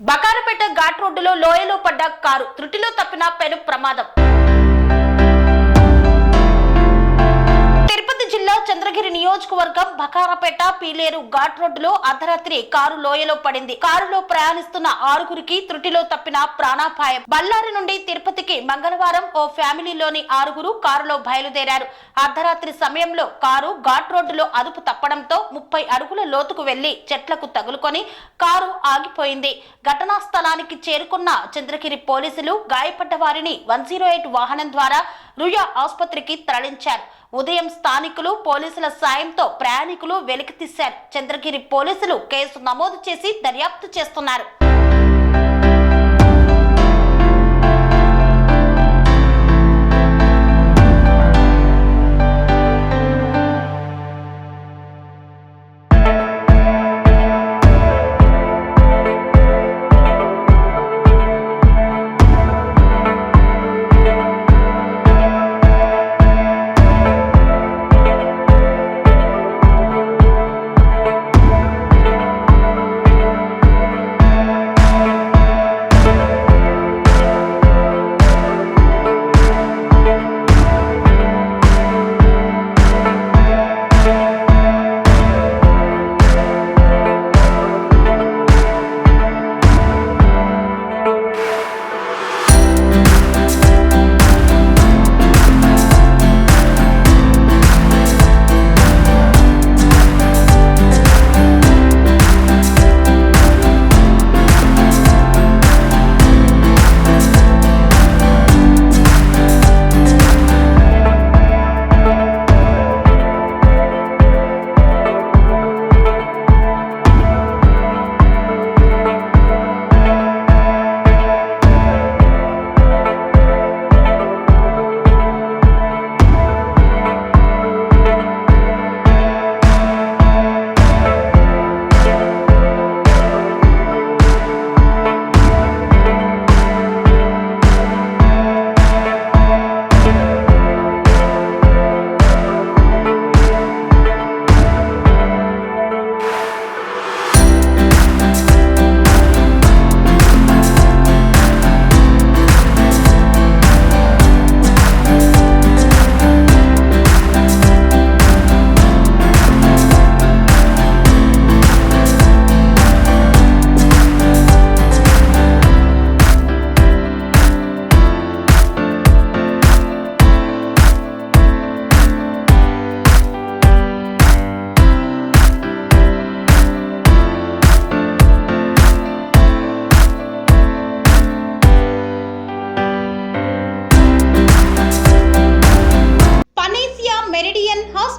బకారపేట ఘాట్ రోడ్డులో లోయలో పడ్డ కారు త్రుటిలో తప్పిన పెను ప్రమాదం. నియోజకవర్గం బకారపేట పీలేరు ఘాట్ రోడ్డులో అర్ధరాత్రి కారు లోయలో పడింది. కారులో ప్రయాణిస్తున్న ఆరుగురికి త్రుటిలో తప్పిన ప్రాణాపాయం. బళ్ళారి నుండి తిరుపతికి మంగళవారం ఓ ఫ్యామిలీలోని ఆరుగురు కారులో బయలుదేరారు. అర్ధరాత్రి సమయంలో కారు ఘాట్ రోడ్డులో అదుపు తప్పడంతో ముప్పై అడుగుల లోతుకు వెళ్ళి చెట్లకు తగులుకొని కారు ఆగిపోయింది. ఘటనా స్థలానికి చేరుకున్న చంద్రగిరి పోలీసులు గాయపడ్డ వారిని వన్ జీరో ఎయిట్ వాహనం ద్వారా రుయా ఆసుపత్రికి తరలించారు. ఉదయం స్థానికులు పోలీసుల సాయంతో ప్రయాణికులు వెలికితీశారు. చంద్రగిరి పోలీసులు కేసు నమోదు చేసి దర్యాప్తు చేస్తున్నారు.